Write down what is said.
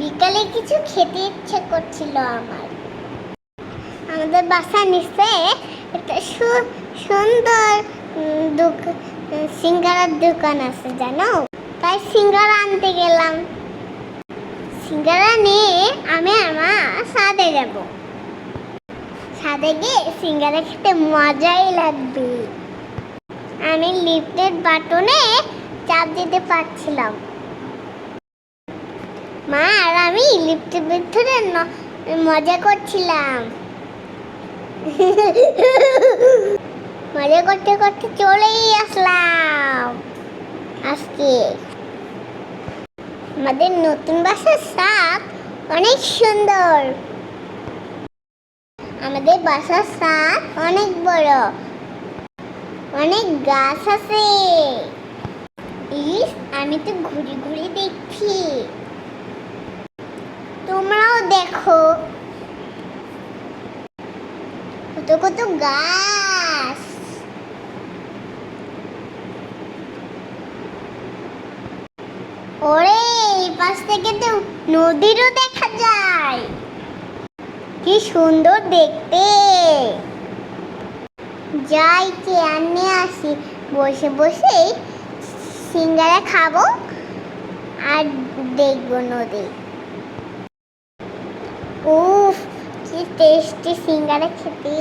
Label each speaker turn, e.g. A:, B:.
A: বিকালে কিছু খেতে ইচ্ছে করছিল আমার। আমাদের বাসার নিচে একটা সুন্দর সিঙ্গারার দোকান আছে, জানো? তাই সিঙ্গারা আনতে গেলাম। সিঙ্গারা নিয়ে আমি আমার সাদে যাব। সাদে গিয়ে সিঙ্গারা খেতে মজাই লাগবে। আমি লিফটের বাটনে চাপ দিতে পারছিলাম। মা, আর আমি লিফটের ভিতরে মজা করছিলাম। মজা করতে করতে চলেই আসলাম। আজকে আমাদের নতুন বাসার সাপ অনেক সুন্দর। আমাদের বাসার সাপ অনেক বড়। অনেক গাছ আছে। আমি তো ঘুরে ঘুরে দেখছি। দেখো। কত কত গাছ। ওরে পাশ থেকে তো নদীরও দেখা যায়। কি সুন্দর দেখতে। যাই চেয়ার নিয়ে আসি, বসে বসে সিঙ্গারা খাব আর দেখব নদী উফ কি টেস্টি সিঙ্গারা খেতে